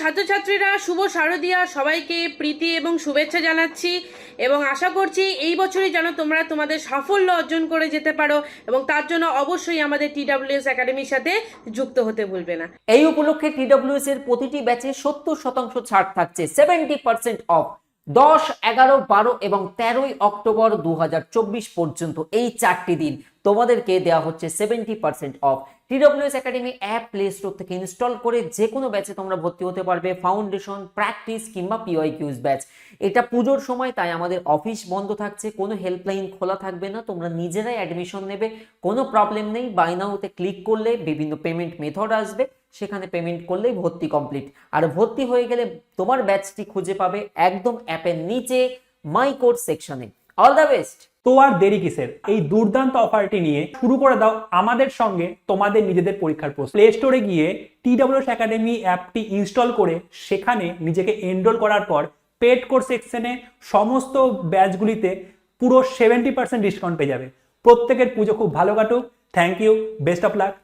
ছাত্রছাত্রীরা শুভ শারদিয়া সবাইকে প্রীতি এবং শুভেচ্ছা জানাচ্ছি এবং আশা করছি এই বছরই যেন তোমরা তোমাদের সাফল্য অর্জন করে যেতে পারো এবং তার জন্য অবশ্যই আমাদের টিডাব্লিউএস একাডেমির সাথে যুক্ত হতে ভুলবে না। এই উপলক্ষে টিডব্লিউএস এর প্রতিটি ব্যাচে সত্তর শতাংশ ছাড় থাকছে সেভেন্টি পার্সেন্ট অফ দশ, এগারো, বারো এবং তেরোই অক্টোবর দু হাজার চব্বিশ পর্যন্ত এই চারটি দিন তোমাদেরকে দেওয়া হচ্ছে seventy percent off TWS academy app play store থেকে ইনস্টল করে যে কোনো ব্যাচে তোমরা ভর্তি হতে পারবে ফাউন্ডেশন প্র্যাকটিস কিংবা পিওয়াই কিউজ ব্যাচ এটা পুজোর সময়, তাই আমাদের অফিস বন্ধ থাকছে, কোনো হেল্পলাইন খোলা থাকবে না, তোমরা নিজেরাই অ্যাডমিশন নেবে, কোনো প্রবলেম নেই বাই নাওতে ক্লিক করলে বিভিন্ন পেমেন্ট মেথড আসবে, সেখানে পেমেন্ট করলেই ভর্তি কমপ্লিট আর ভর্তি হয়ে গেলে তোমার ব্যাচটি খুঁজে পাবে একদম অ্যাপের নিচে মাই কোর্স সেকশনে অল দ্য বেস্ট তো আর দেরি কিসের? এই দুর্দান্ত অফারটি নিয়ে শুরু করে দাও আমাদের সঙ্গে তোমাদের নিজেদের পরীক্ষার প্রশ্ন। প্লে স্টোরে গিয়ে টি টিডব্লিউএস একাডেমি অ্যাপটি ইনস্টল করে সেখানে নিজেকে এনরোল করার পর পেড কোর্স সেকশনে সমস্ত ব্যাচগুলিতে পুরো সেভেন্টি পার্সেন্ট ডিসকাউন্ট পেয়ে যাবে। প্রত্যেকের পুজো খুব ভালো কাটুক। Thank you best of luck